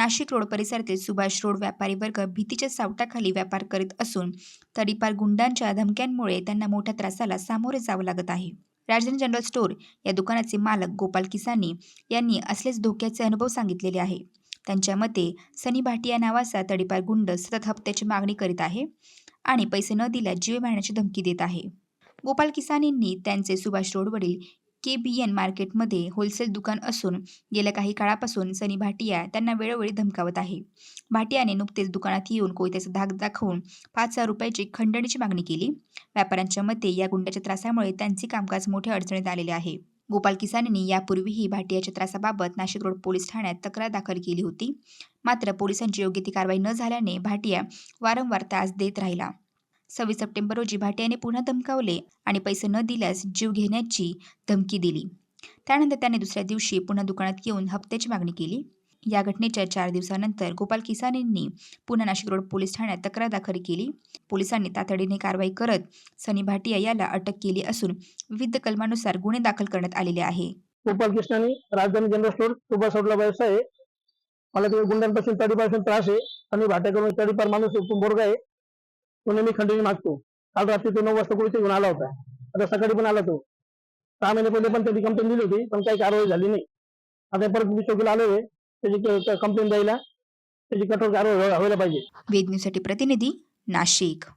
Nashik road परिसरातील Subhash road व्यापारी वर्ग भीतीच्या सावटाखाली व्यापार करीत असून तडीपार गुंडांच्या धमक्यांमुळे त्यांना मोठ्या त्रासाला सामोरे जावं लागत आहे. राजधानी जनरल स्टोअर या दुकानाचे मालक गोपाल किसानी यांनी असलेच धोक्याचे अनुभव सांगितलेले आहे. त्यांच्या मते सनी भाटिया नावाचा तडीपार गुंड सतत हप्त्याची मागणी करीत आहे आणि पैसे न दिल्यास जीव मारण्याची धमकी देत आहे. गोपाल किसानींनी त्यांचे सुभाष रोडवरील के बी एन मार्केटमध्ये होलसेल दुकान असून गेल्या काही काळापासून सनी भाटिया त्यांना वेळोवेळी धमकावत आहे. भाटियाने नुकतेच दुकानात येऊन कोयत्याचा धाक दाखवून पाच हजार रुपयाची खंडणीची मागणी केली. व्यापाऱ्यांच्या मते या गुंड्याच्या त्रासामुळे त्यांचे कामकाज मोठ्या अडचणीत आलेले आहे. गोपाल किसानींनी यापूर्वीही भाटियाच्या त्रासाबाबत नाशिक रोड पोलीस ठाण्यात तक्रार दाखल केली होती. मात्र पोलिसांची योग्य ती कारवाई न झाल्याने भाटिया वारंवार त्रास देत राहिला. सव्वीस सप्टेंबर रोजी भाटियाने पुन्हा धमकावले आणि पैसे न दिल्यास जीव घेण्याची धमकी दिली. त्यानंतर त्याने दुसऱ्या दिवशी पुन्हा दुकानात येऊन हप्त्याची मागणी केली. या घटनेच्या चार दिवसानंतर गोपाल किसान यांनी पुन्हा नाशिक रोड पोलीस ठाण्यात तक्रार दाखल केली. पोलिसांनी तातडीने कारवाई करत सनी भाटिया याला अटक केली असून विविध कलमानुसार गुन्हे दाखल करण्यात आलेले आहे. गोपाल कृष्णानी राजधानी जनरल स्टोर सुभाष रोडला व्यवसाय आहे. मला तिथे गुंडांपासून तडीपासून त्रास आहे. आणि भाट्याकडून तडीपार माणूस बोरगा आहे. पुन्हा मी खंडणी मागतो. काल रात्री तो नऊ वाजता कुठे घेऊन आला होता. आता सकाळी पण आला तो. सहा महिने पहिले पण त्याची कंप्लेंट दिली होती पण काही कारवाई झाली नाही. आता परत मी चौकीला आलो आहे त्याची कंप्लेंट द्यायला. त्याची कठोर कारवाई व्हायला पाहिजे. वेद न्यूजसाठी प्रतिनिधी नाशिक.